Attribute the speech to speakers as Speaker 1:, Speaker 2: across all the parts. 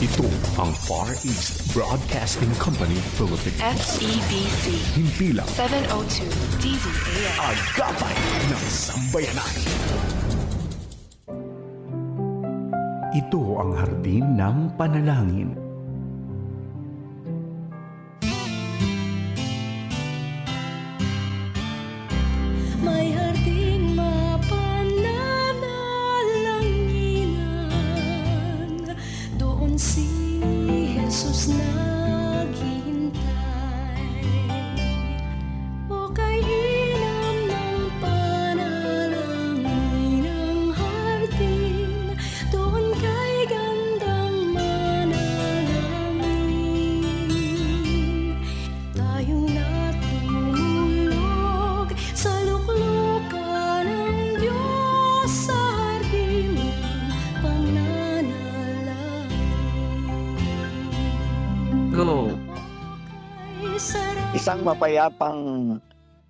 Speaker 1: Ito ang Far East Broadcasting Company Philippines.
Speaker 2: FEBC
Speaker 1: Himpilang
Speaker 2: 702 DZAM.
Speaker 1: agapay ng sambayanan. Ito ang hardin ng panalangin.
Speaker 3: Isang mapayapang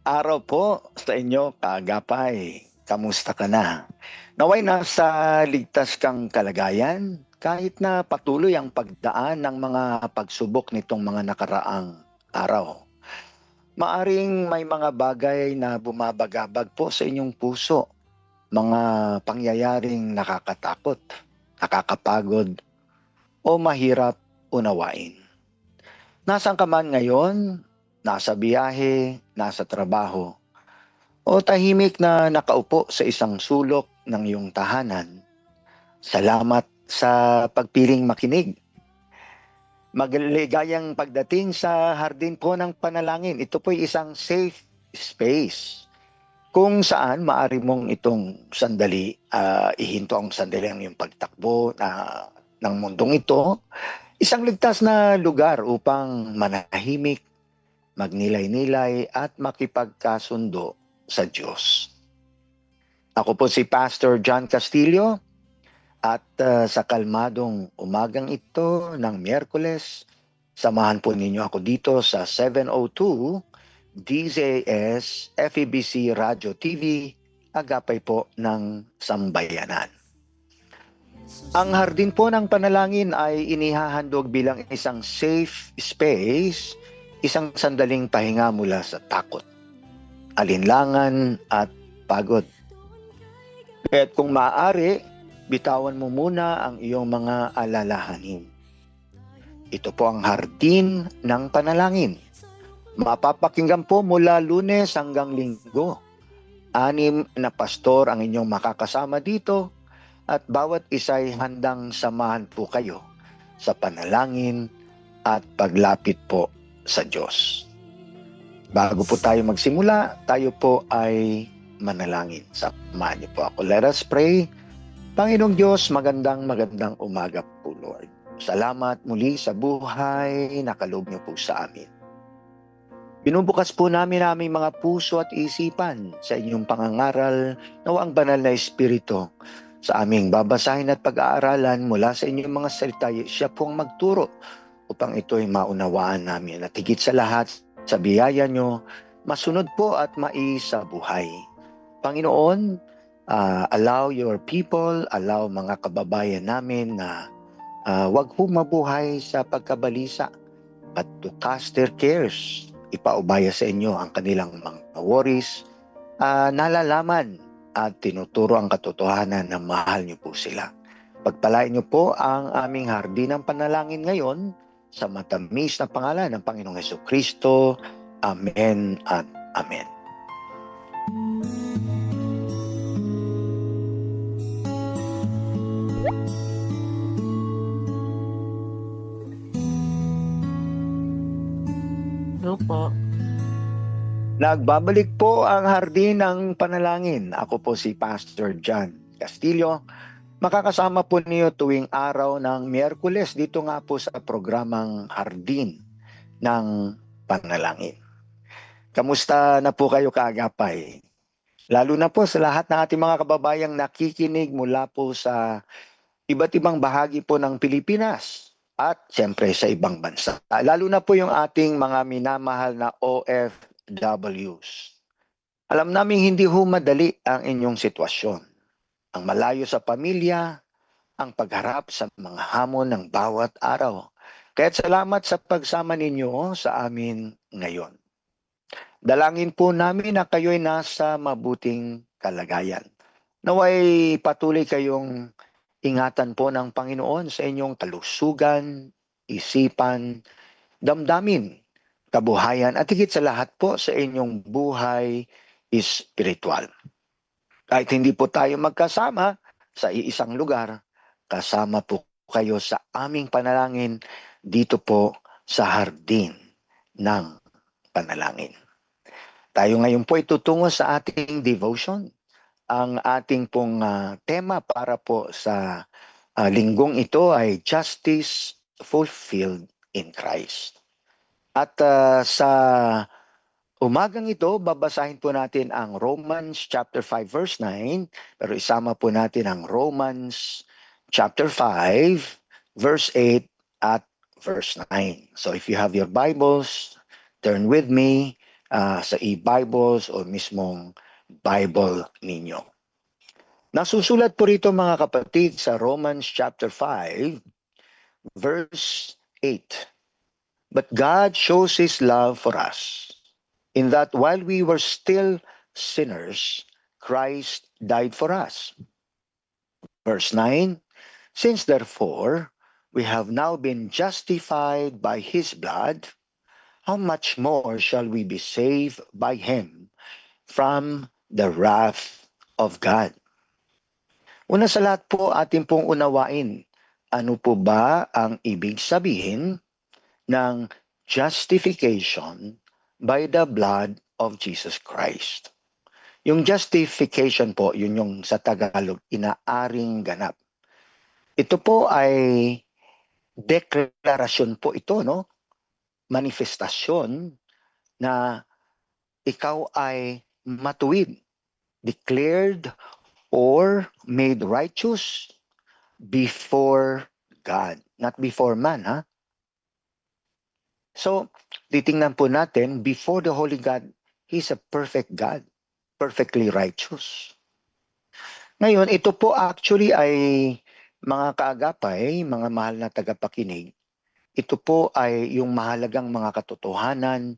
Speaker 3: araw po sa inyo, kaagapay. Kamusta ka na? Naway nasa ligtas kang kalagayan kahit na patuloy ang pagdaan ng mga pagsubok nitong mga nakaraang araw. Maaring may mga bagay na bumabagabag po sa inyong puso. Mga pangyayaring nakakatakot, nakakapagod, o mahirap unawain. Nasaan ka man ngayon, nasa biyahe, nasa trabaho, o tahimik na nakaupo sa isang sulok ng iyong tahanan, salamat sa pagpiling makinig. Magligayang pagdating sa hardin po ng panalangin. Ito po'y isang safe space kung saan maari mong itong sandali ah, ihinto ang sandali ang iyong pagtakbo na ng mundong ito isang ligtas na lugar upang manahimik, magnilay-nilay at makipagkasundo sa Diyos. Ako po si Pastor John Castillo at uh, sa kalmadong umagang ito ng Miyerkules, samahan po ninyo ako dito sa 702 DZS FEBC Radio TV, agapay po ng Sambayanan. Ang hardin po ng panalangin ay inihahandog bilang isang safe space, isang sandaling pahinga mula sa takot, alinlangan at pagod. Kaya't kung maaari, bitawan mo muna ang iyong mga alalahanin. Ito po ang hardin ng panalangin. Mapapakinggan po mula lunes hanggang linggo. Anim na pastor ang inyong makakasama dito at bawat isa'y handang samahan po kayo sa panalangin at paglapit po sa Diyos. Bago po tayo magsimula, tayo po ay manalangin. Samahan niyo po ako. Let us pray. Panginoong Diyos, magandang magandang umaga po, Lord. Salamat muli sa buhay na kaloob niyo po sa amin. Binubukas po namin aming mga puso at isipan sa inyong pangangaral na ang banal na Espiritu sa aming babasahin at pag-aaralan mula sa inyong mga salita, siya po ang magturo upang ito ay maunawaan namin. At higit sa lahat, sa biyaya nyo, masunod po at maisa buhay. Panginoon, ah, allow your people, allow mga kababayan namin na ah, wag po mabuhay sa pagkabalisa at to cast their cares. Ipaubaya sa inyo ang kanilang mga worries, ah, nalalaman at tinuturo ang katotohanan na mahal niyo po sila. Pagpalain niyo po ang aming hardin ng panalangin ngayon sa matamis na pangalan ng Panginoong Heso Kristo. Amen at Amen.
Speaker 4: Go po.
Speaker 3: Nagbabalik po ang hardin ng panalangin. Ako po si Pastor John Castillo. Makakasama po niyo tuwing araw ng Miyerkules dito nga po sa programang Hardin ng Panalangin. Kamusta na po kayo kaagapay? Lalo na po sa lahat ng ating mga kababayang nakikinig mula po sa iba't ibang bahagi po ng Pilipinas at siyempre sa ibang bansa. Lalo na po yung ating mga minamahal na OFWs. Alam namin hindi ho ang inyong sitwasyon. Ang malayo sa pamilya, ang pagharap sa mga hamon ng bawat araw. Kaya't salamat sa pagsama ninyo sa amin ngayon. Dalangin po namin na kayo'y nasa mabuting kalagayan. Naway patuloy kayong ingatan po ng Panginoon sa inyong kalusugan, isipan, damdamin, kabuhayan at higit sa lahat po sa inyong buhay espiritual. Kahit hindi po tayo magkasama sa iisang lugar, kasama po kayo sa aming panalangin dito po sa hardin ng panalangin. Tayo ngayon po itutungo sa ating devotion. Ang ating pong ah, tema para po sa ah, linggong ito ay Justice Fulfilled in Christ. At ah, sa umagang ito, babasahin po natin ang Romans chapter 5 verse 9, pero isama po natin ang Romans chapter 5 verse 8 at verse 9. So if you have your Bibles, turn with me ah, sa e-Bibles o mismong Bible ninyo. Nasusulat po rito mga kapatid sa Romans chapter 5 verse 8. But God shows his love for us in that while we were still sinners, Christ died for us. Verse 9 Since therefore we have now been justified by his blood, how much more shall we be saved by him from the wrath of God? Una sa lahat po, atin pong unawain, ano po ba ang ibig sabihin ng justification by the blood of Jesus Christ? Yung justification po, yun yung sa Tagalog, inaaring ganap. Ito po ay deklarasyon po ito, no? Manifestasyon na ikaw ay matuwid, declared or made righteous before God, not before man, ha? So, titingnan po natin, before the Holy God, He's a perfect God, perfectly righteous. Ngayon, ito po actually ay mga kaagapay, mga mahal na tagapakinig, ito po ay yung mahalagang mga katotohanan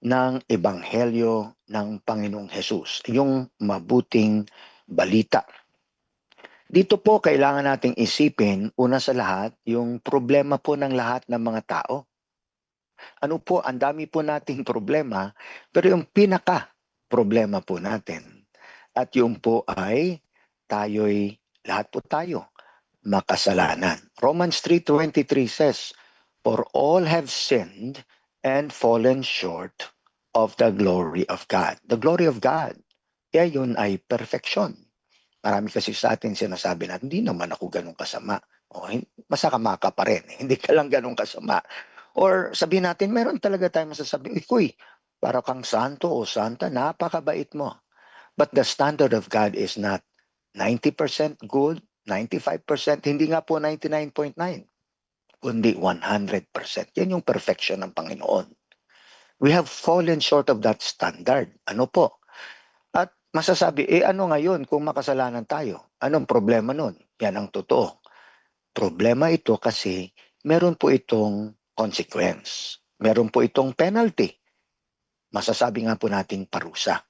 Speaker 3: ng Ebanghelyo ng Panginoong Hesus, yung mabuting balita. Dito po kailangan nating isipin, una sa lahat, yung problema po ng lahat ng mga tao. Ano po, ang dami po nating problema, pero yung pinaka problema po natin, at yung po ay tayo'y, lahat po tayo, makasalanan. Romans 3.23 says, For all have sinned and fallen short of the glory of God. The glory of God, kaya yun ay perfection. Marami kasi sa atin sinasabi na, hindi naman ako ganun kasama. O, hin- masakama ka pa rin. Hindi ka lang ganun kasama. Or sabihin natin, meron talaga tayong masasabi, Ikoy, para kang santo o santa, napakabait mo. But the standard of God is not 90% good, 95%, hindi nga po 99.9, kundi 100%. Yan yung perfection ng Panginoon. We have fallen short of that standard. Ano po? At masasabi, eh ano ngayon kung makasalanan tayo? Anong problema nun? Yan ang totoo. Problema ito kasi meron po itong consequence. Meron po itong penalty. Masasabi nga po nating parusa.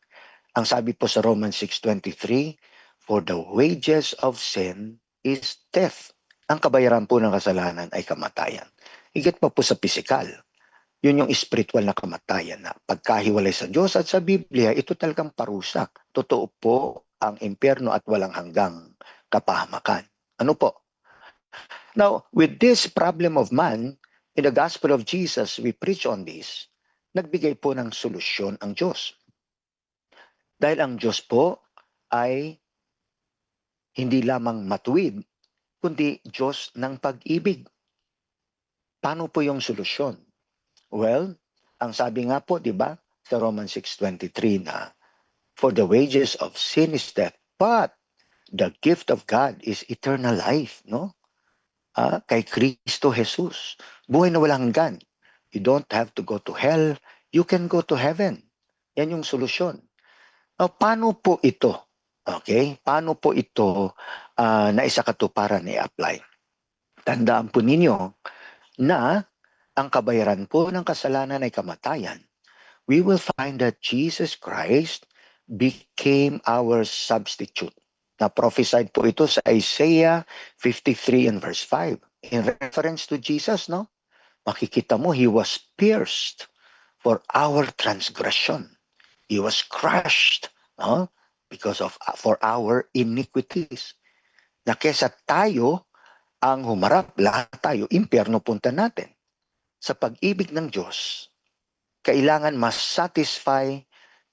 Speaker 3: Ang sabi po sa Romans 6.23, For the wages of sin is death. Ang kabayaran po ng kasalanan ay kamatayan. Higit pa po sa pisikal. Yun yung spiritual na kamatayan na pagkahiwalay sa Diyos at sa Biblia, ito talagang parusa. Totoo po ang impyerno at walang hanggang kapahamakan. Ano po? Now, with this problem of man, in the gospel of Jesus, we preach on this, nagbigay po ng solusyon ang Diyos. Dahil ang Diyos po ay hindi lamang matuwid, kundi Diyos ng pag-ibig. Paano po yung solusyon? Well, ang sabi nga po, di ba, sa Romans 6.23 na, For the wages of sin is death, but the gift of God is eternal life, no? Ah, kay Kristo Jesus. Buhay na walang hanggan. You don't have to go to hell, you can go to heaven. Yan yung solusyon. Now, paano po ito? Okay? Paano po ito uh, naisakatuparan i-apply? Tandaan po ninyo na ang kabayaran po ng kasalanan ay kamatayan. We will find that Jesus Christ became our substitute. Na prophesied po ito sa Isaiah 53 and verse 5. In reference to Jesus, no? Makikita mo, He was pierced for our transgression. He was crushed, no? Because of, for our iniquities. Na kesa tayo ang humarap, lahat tayo, impyerno punta natin. Sa pag-ibig ng Diyos, kailangan mas-satisfy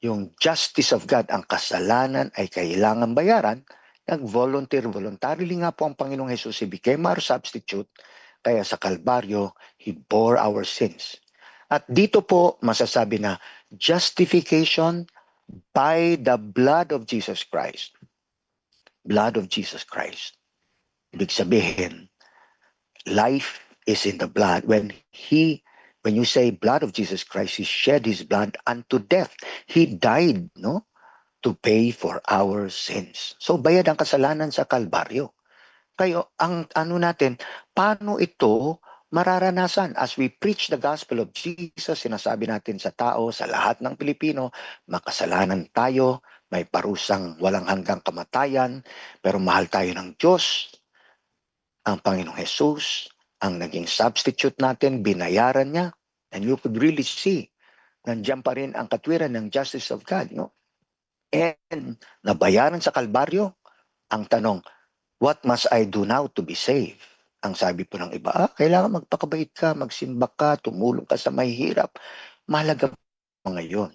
Speaker 3: yung justice of God, ang kasalanan ay kailangan bayaran, nag-volunteer, voluntarily nga po ang Panginoong Jesus, He became our substitute, kaya sa Kalbaryo, He bore our sins. At dito po masasabi na justification by the blood of Jesus Christ. Blood of Jesus Christ. Ibig sabihin, life is in the blood. When He when you say blood of Jesus Christ, He shed His blood unto death. He died, no? To pay for our sins. So bayad ang kasalanan sa Kalbaryo. Kayo, ang ano natin, paano ito mararanasan as we preach the gospel of Jesus, sinasabi natin sa tao, sa lahat ng Pilipino, makasalanan tayo, may parusang walang hanggang kamatayan, pero mahal tayo ng Diyos, ang Panginoong Jesus, ang naging substitute natin, binayaran niya, and you could really see, nandiyan pa rin ang katwiran ng justice of God, no? And nabayaran sa Kalbaryo, ang tanong, what must I do now to be saved? Ang sabi po ng iba, ah, kailangan magpakabait ka, magsimba ka, tumulong ka sa mahihirap. Mahalaga mga yon.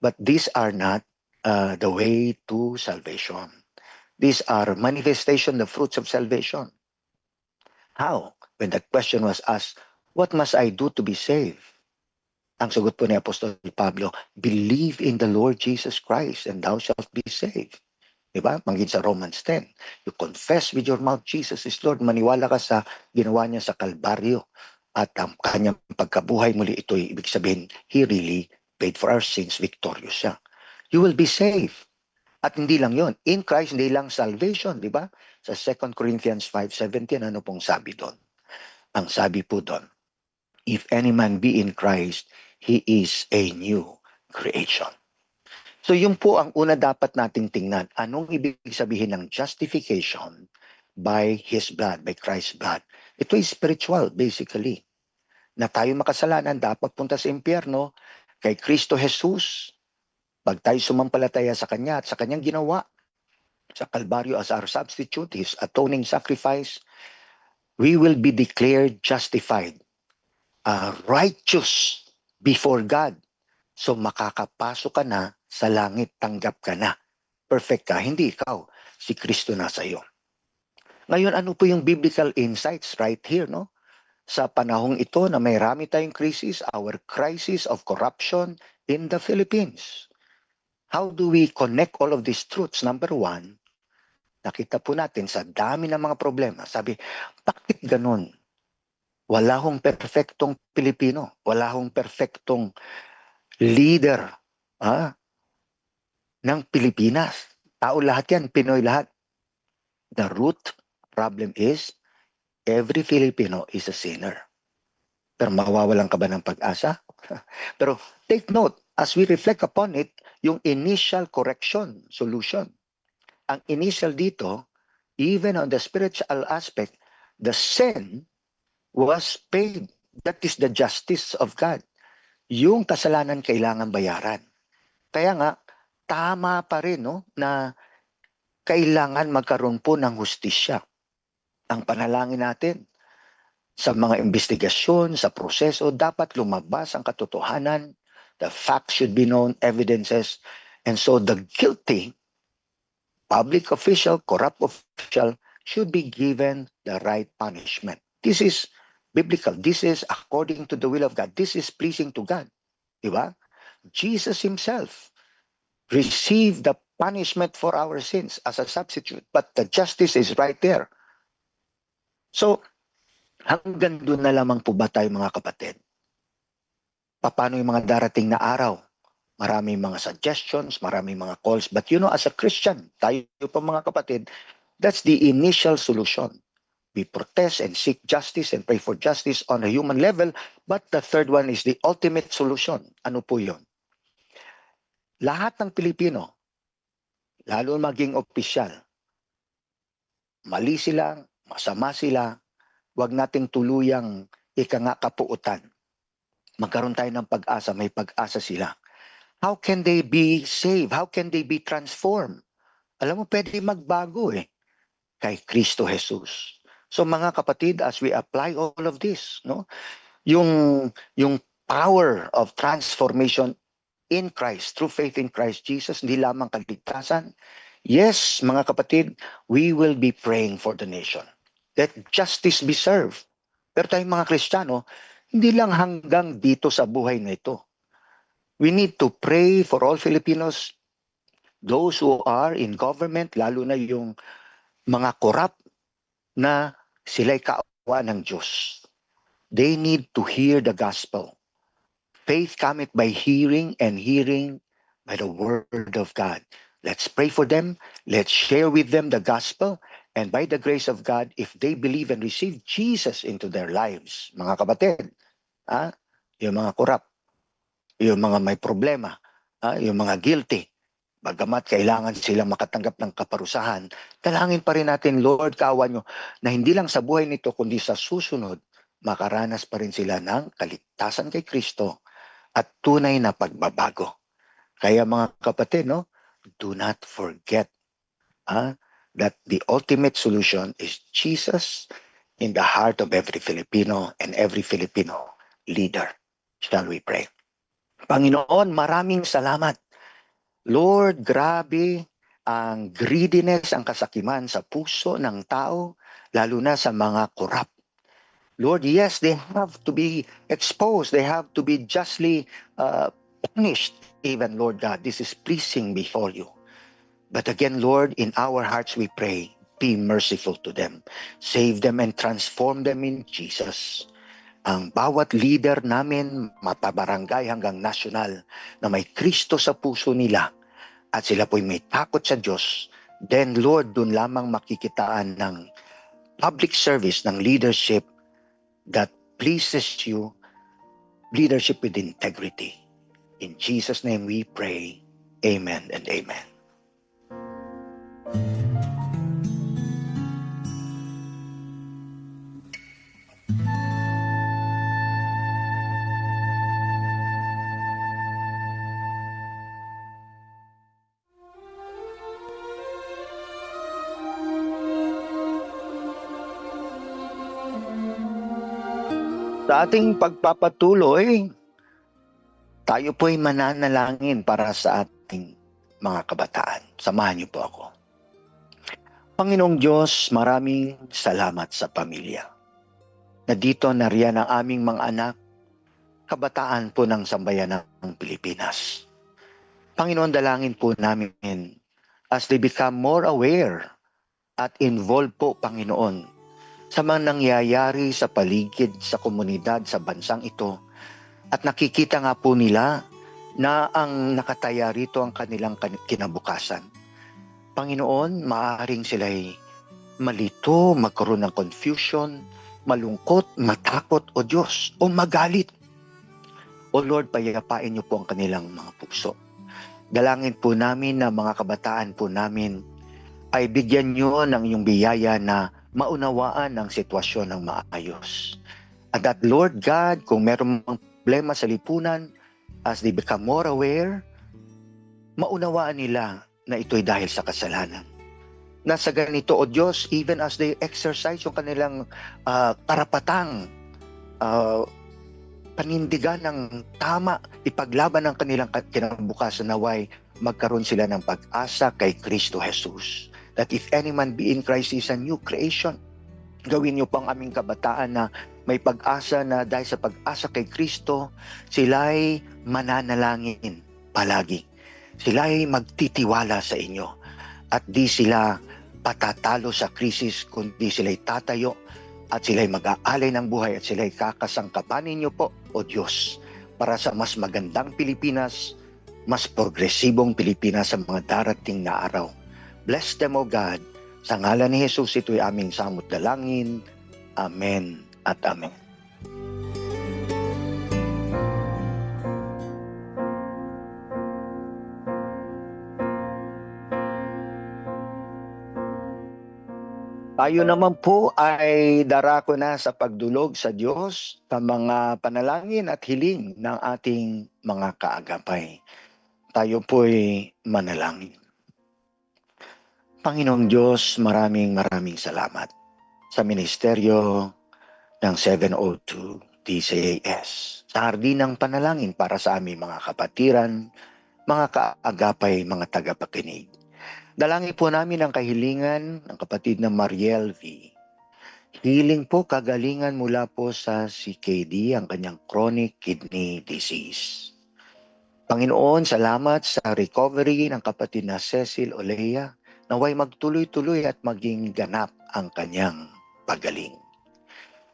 Speaker 3: But these are not uh, the way to salvation. These are manifestation, the fruits of salvation. How? When the question was asked, what must I do to be saved? Ang sagot po ni Apostol Pablo, believe in the Lord Jesus Christ and thou shalt be saved. Diba? Manggit sa Romans 10. You confess with your mouth Jesus is Lord. Maniwala ka sa ginawa niya sa Kalbaryo. At ang kanyang pagkabuhay muli ito, ibig sabihin, He really paid for our sins, victorious siya. You will be saved. At hindi lang yon In Christ, hindi lang salvation, di ba? Sa 2 Corinthians 5.17, ano pong sabi doon? Ang sabi po doon, If any man be in Christ, he is a new creation. So yun po ang una dapat nating tingnan. Anong ibig sabihin ng justification by His blood, by Christ's blood? Ito is spiritual, basically. Na tayo makasalanan, dapat punta sa impyerno kay Kristo Jesus. Pag tayo sumampalataya sa Kanya at sa Kanyang ginawa, sa Kalbaryo as our substitute, His atoning sacrifice, we will be declared justified, uh, righteous before God. So makakapasok ka na sa langit, tanggap ka na. Perfect ka, hindi ikaw. Si Kristo na sa iyo. Ngayon, ano po yung biblical insights right here, no? Sa panahong ito na may rami tayong crisis, our crisis of corruption in the Philippines. How do we connect all of these truths? Number one, nakita po natin sa dami ng mga problema. Sabi, bakit ganun? Wala hong perfectong Pilipino. Wala hong perfectong leader ah, ng Pilipinas. Tao lahat yan, Pinoy lahat. The root problem is every Filipino is a sinner. Pero mawawalan ka ba ng pag-asa? Pero take note, as we reflect upon it, yung initial correction, solution. Ang initial dito, even on the spiritual aspect, the sin was paid. That is the justice of God. Yung kasalanan kailangan bayaran. Kaya nga, tama pa rin no, na kailangan magkaroon po ng hustisya. Ang panalangin natin sa mga investigasyon, sa proseso, dapat lumabas ang katotohanan. The facts should be known, evidences. And so the guilty, public official, corrupt official, should be given the right punishment. This is biblical. This is according to the will of God. This is pleasing to God. Diba? Jesus himself received the punishment for our sins as a substitute. But the justice is right there. So, hanggang doon na lamang po ba tayo mga kapatid? Paano yung mga darating na araw maraming mga suggestions, maraming mga calls. But you know, as a Christian, tayo pa mga kapatid, that's the initial solution. We protest and seek justice and pray for justice on a human level. But the third one is the ultimate solution. Ano po yun? Lahat ng Pilipino, lalo maging opisyal, mali sila, masama sila, wag nating tuluyang ika nga kapuutan. Magkaroon tayo ng pag-asa, may pag-asa sila. How can they be saved? How can they be transformed? Alam mo, pwede magbago eh. Kay Kristo Jesus. So mga kapatid, as we apply all of this, no? Yung yung power of transformation in Christ, through faith in Christ Jesus, hindi lamang kaligtasan. Yes, mga kapatid, we will be praying for the nation. Let justice be served. Pero tayong mga Kristiyano, hindi lang hanggang dito sa buhay na ito. We need to pray for all Filipinos, those who are in government, lalo na yung mga korap na sila'y kaawa ng Diyos. They need to hear the gospel. Faith cometh by hearing and hearing by the word of God. Let's pray for them. Let's share with them the gospel. And by the grace of God, if they believe and receive Jesus into their lives, mga kapatid, ah, yung mga korap, yung mga may problema, ah, yung mga guilty, bagamat kailangan silang makatanggap ng kaparusahan, dalangin pa rin natin, Lord, kawan nyo, na hindi lang sa buhay nito, kundi sa susunod, makaranas pa rin sila ng kaligtasan kay Kristo at tunay na pagbabago. Kaya mga kapatid, no, do not forget ah, that the ultimate solution is Jesus in the heart of every Filipino and every Filipino leader. Shall we pray? Panginoon, maraming salamat. Lord, grabe ang greediness, ang kasakiman sa puso ng tao, lalo na sa mga korap. Lord, yes, they have to be exposed. They have to be justly uh, punished. Even, Lord God, this is pleasing before you. But again, Lord, in our hearts we pray, be merciful to them. Save them and transform them in Jesus. Ang bawat leader namin, matabarangay hanggang nasyonal, na may Kristo sa puso nila at sila po'y may takot sa Diyos, then Lord, dun lamang makikitaan ng public service, ng leadership that pleases you, leadership with integrity. In Jesus' name we pray. Amen and amen. Sa ating pagpapatuloy, tayo po'y mananalangin para sa ating mga kabataan. Samahan niyo po ako. Panginoong Diyos, maraming salamat sa pamilya. Na dito nariyan ang aming mga anak, kabataan po ng sambayan ng Pilipinas. Panginoon, dalangin po namin as they become more aware at involved po, Panginoon, sa mga nangyayari sa paligid, sa komunidad, sa bansang ito. At nakikita nga po nila na ang nakataya rito ang kanilang kan- kinabukasan. Panginoon, maaaring sila'y malito, magkaroon ng confusion, malungkot, matakot o Diyos, o magalit. O Lord, payapain niyo po ang kanilang mga puso. Dalangin po namin na mga kabataan po namin ay bigyan niyo ng iyong biyaya na maunawaan ang sitwasyon ng maayos. At that Lord God, kung meron mga problema sa lipunan, as they become more aware, maunawaan nila na ito'y dahil sa kasalanan. Nasa ganito, O Diyos, even as they exercise yung kanilang ah, karapatang ah, panindigan ng tama, ipaglaban ang kanilang ka- kinabukasan naway, magkaroon sila ng pag-asa kay Kristo Jesus. That if any man be in Christ is a new creation. Gawin niyo pang aming kabataan na may pag-asa na dahil sa pag-asa kay Kristo, sila'y mananalangin palagi. Sila'y magtitiwala sa inyo. At di sila patatalo sa krisis, kundi sila'y tatayo at sila'y mag-aalay ng buhay at sila'y kakasangkapanin niyo po, O Diyos, para sa mas magandang Pilipinas, mas progresibong Pilipinas sa mga darating na araw. Bless them, O God. Sa ngalan ni Jesus, ito'y aming samot dalangin. Amen at Amen. Tayo naman po ay darako na sa pagdulog sa Diyos sa mga panalangin at hiling ng ating mga kaagapay. Tayo po'y manalangin. Panginoong Diyos, maraming maraming salamat sa ministeryo ng 702 DCAS. Sa hardin ng panalangin para sa aming mga kapatiran, mga kaagapay, mga tagapakinig. Dalangin po namin ang kahilingan ng kapatid na Mariel V. Healing po, kagalingan mula po sa CKD, ang kanyang chronic kidney disease. Panginoon, salamat sa recovery ng kapatid na Cecil Olea, naway magtuloy-tuloy at maging ganap ang kanyang pagaling.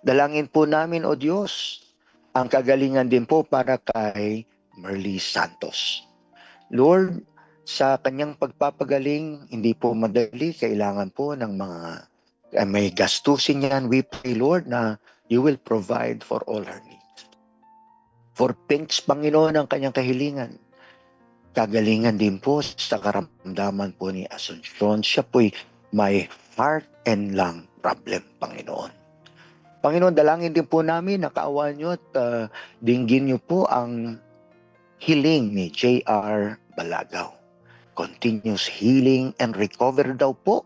Speaker 3: Dalangin po namin, O Diyos, ang kagalingan din po para kay Merly Santos. Lord, sa kanyang pagpapagaling, hindi po madali. Kailangan po ng mga uh, may gastusin yan. We pray, Lord, na you will provide for all her needs. For pinch, Panginoon, ang kanyang kahilingan. Kagalingan din po sa karamdaman po ni Asuncion. Siya po'y may heart and lung problem, Panginoon. Panginoon, dalangin din po namin na kaawaan nyo at uh, dinggin nyo po ang hiling ni J.R. Balagaw continuous healing and recovery daw po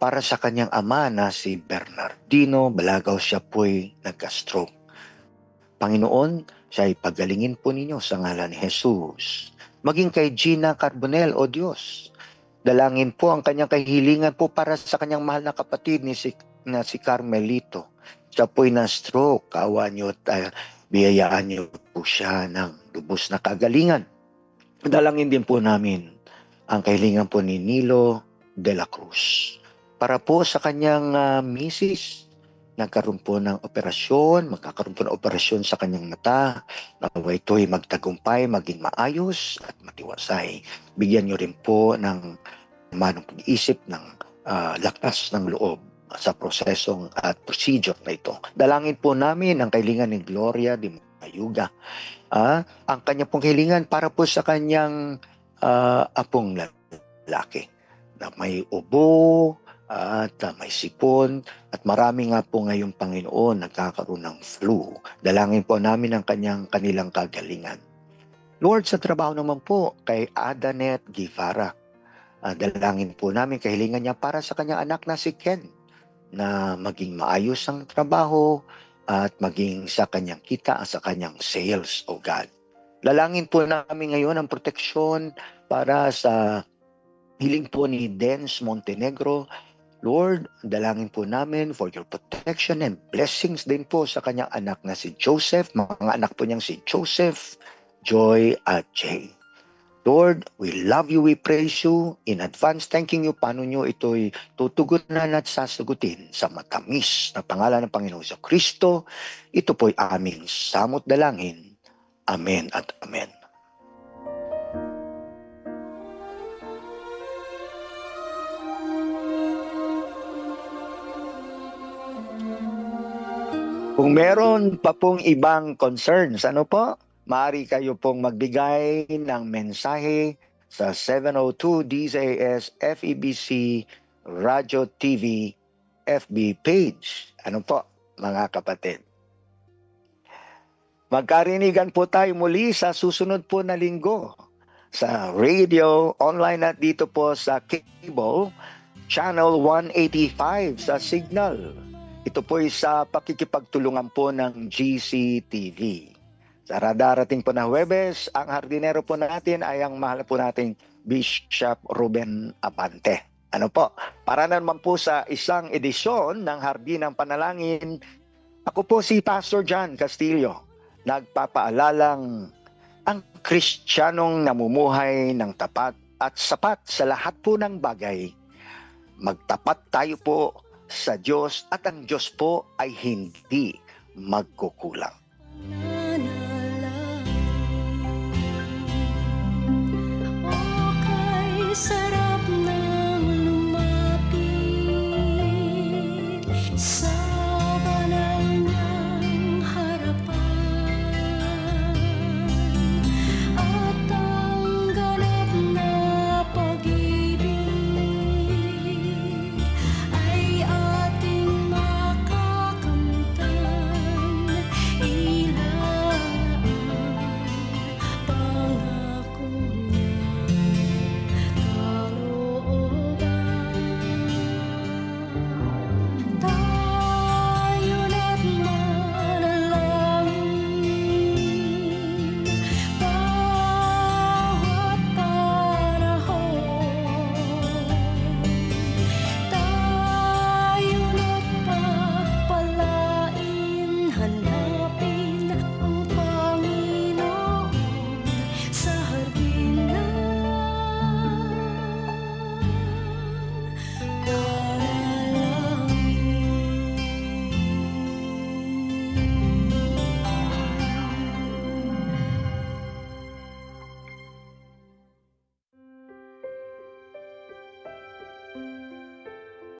Speaker 3: para sa kanyang ama na si Bernardino Balagaw siya po'y nagka-stroke. Panginoon, siya ay pagalingin po ninyo sa ngalan ni Jesus. Maging kay Gina Carbonel, O Diyos, dalangin po ang kanyang kahilingan po para sa kanyang mahal na kapatid ni si, na si Carmelito. Siya po'y na-stroke, kawa niyo at uh, biyayaan niyo po siya ng lubos na kagalingan. Dalangin din po namin ang kahilingan po ni Nilo de la Cruz. Para po sa kanyang uh, misis, nagkaroon po ng operasyon, magkakaroon po ng operasyon sa kanyang mata, naway ito'y magtagumpay, maging maayos at matiwasay. Bigyan niyo rin po ng manong pag-iisip ng uh, lakas ng loob sa prosesong at procedure na ito. Dalangin po namin ang kailingan ni Gloria de Mayuga. Ah, ang kanya pong kahilingan para po sa kanyang uh, apong lalaki na may ubo at uh, may sipon at marami nga po ngayong Panginoon nagkakaroon ng flu. Dalangin po namin ang kanyang kanilang kagalingan. Lord, sa trabaho naman po kay Adanet Guevara, uh, dalangin po namin kahilingan niya para sa kanyang anak na si Ken na maging maayos ang trabaho at maging sa kanyang kita sa kanyang sales, O God. Lalangin po namin ngayon ang proteksyon para sa hiling po ni Dens Montenegro. Lord, dalangin po namin for your protection and blessings din po sa kanyang anak na si Joseph, mga anak po niyang si Joseph, Joy at Jay. Lord, we love you, we praise you. In advance, thanking you paano nyo ito'y tutugunan at sasagutin sa matamis na pangalan ng Panginoon sa Kristo. Ito po'y aming samot dalangin Amen at Amen. Kung meron pa pong ibang concerns, ano po? Maaari kayo pong magbigay ng mensahe sa 702 DZAS FEBC Radio TV FB page. Ano po, mga kapatid? Magkarinigan po tayo muli sa susunod po na linggo sa radio, online at dito po sa cable, channel 185 sa Signal. Ito po sa pakikipagtulungan po ng GCTV. Sa darating po na Huwebes, ang hardinero po natin ay ang mahal po nating Bishop Ruben Apante. Ano po? Para naman po sa isang edisyon ng Hardin ng Panalangin, ako po si Pastor John Castillo nagpapaalalang ang Kristiyanong namumuhay ng tapat at sapat sa lahat po ng bagay. Magtapat tayo po sa Diyos at ang Diyos po ay hindi magkukulang.